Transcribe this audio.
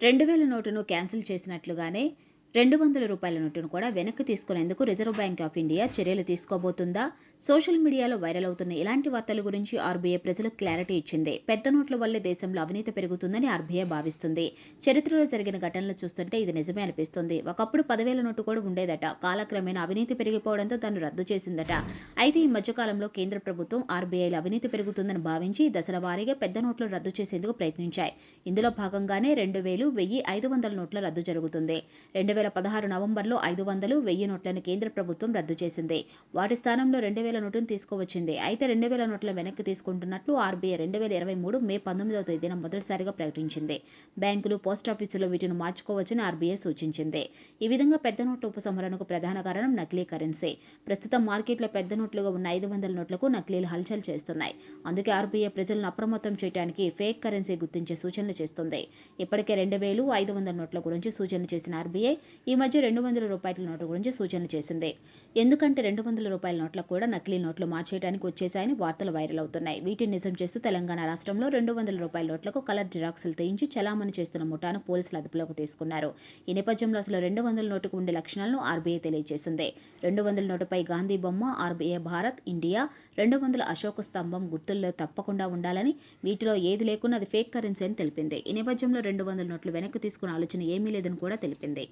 రెండు వేల నోటును క్యాన్సిల్ చేసినట్లుగానే రెండు వందల రూపాయల నోటును కూడా వెనక్కి తీసుకునేందుకు రిజర్వ్ బ్యాంక్ ఆఫ్ ఇండియా చర్యలు తీసుకోబోతుందా? సోషల్ మీడియాలో వైరల్ అవుతున్న ఇలాంటి వార్తల గురించి ఆర్బీఐ ప్రజలకు క్లారిటీ ఇచ్చింది. పెద్ద నోట్ల వల్లే దేశంలో అవినీతి పెరుగుతుందని ఆర్బీఐ భావిస్తుంది. చరిత్రలో జరిగిన ఘటనలు చూస్తుంటే ఇది నిజమే అనిపిస్తుంది. ఒకప్పుడు పదివేల నోటు కూడా ఉండేదట. కాలక్రమేణా అవినీతి పెరిగిపోవడంతో దాన్ని రద్దు చేసిందట. అయితే ఈ మధ్యకాలంలో కేంద్ర ప్రభుత్వం ఆర్బీఐలో అవినీతి పెరుగుతుందని భావించి దశల వారీగా పెద్ద నోట్లు రద్దు చేసేందుకు ప్రయత్నించాయి. ఇందులో భాగంగానే రెండు వేలు వెయ్యి ఐదు వందల నోట్ల రద్దు జరుగుతుంది. రెండు వేల పదహారు నవంబర్లో ఐదు వందలు వెయ్యి నోట్లను కేంద్ర ప్రభుత్వం రద్దు చేసింది. వాటి స్థానంలో రెండు వేల నోటును తీసుకువచ్చింది. అయితే రెండు వేల నోట్ల వెనక్కి తీసుకుంటున్నట్లు ఆర్బీఐ రెండు వేల ఇరవై మూడు మే పంతొమ్మిదవ తేదీన మొదటిసారిగా ప్రకటించింది. బ్యాంకులు పోస్టాఫీసులు వీటిని మార్చుకోవచ్చని ఆర్బీఐ సూచించింది. ఈ విధంగా పెద్ద నోట్ల ఉపసంహరణకు ప్రధాన కారణం నకిలీ కరెన్సీ. ప్రస్తుతం మార్కెట్లో పెద్ద నోట్లుగా ఉన్న ఐదు వందల నోట్లకు నకిలీలు హల్చల్ చేస్తున్నాయి. అందుకే ఆర్బీఐ ప్రజలను అప్రమత్తం చేయడానికి ఫేక్ కరెన్సీ గుర్తించే సూచనలు చేస్తుంది. ఇప్పటికే రెండు వేలు ఐదు వందల నోట్ల గురించి సూచనలు చేసిన ఆర్బీఐ ఈ మధ్య రెండు వందల రూపాయల నోట్ల గురించి సూచనలు చేసింది. ఎందుకంటే రెండు వందల రూపాయల నోట్లకు కూడా నకిలీ నోట్లు మార్చేయడానికి వచ్చేసాయని వార్తలు వైరల్ అవుతున్నాయి. వీటిని నిజం చేస్తూ తెలంగాణ రాష్ట్రంలో రెండు వందల రూపాయల నోట్లకు కలర్ జిరాక్సులు తీయించి చలామణి చేస్తున్న ముఠాను పోలీసులు అదుపులోకి తీసుకున్నారు. ఈ నేపథ్యంలో అసలు రెండు వందల నోటుకు ఉండే లక్షణాలను ఆర్బీఐ తెలియజేసింది. రెండు వందల నోటుపై గాంధీ బొమ్మ ఆర్బీఐ భారత్ ఇండియా రెండు వందల అశోక స్తంభం గుర్తుల్లో తప్పకుండా ఉండాలని వీటిలో ఏది లేకున్నా అది ఫేక్ కరెన్సీ అని తెలిపింది. ఈ నేపథ్యంలో రెండు వందల నోట్లు వెనక్కి తీసుకున్న ఆలోచన ఏమీ లేదని కూడా తెలిపింది.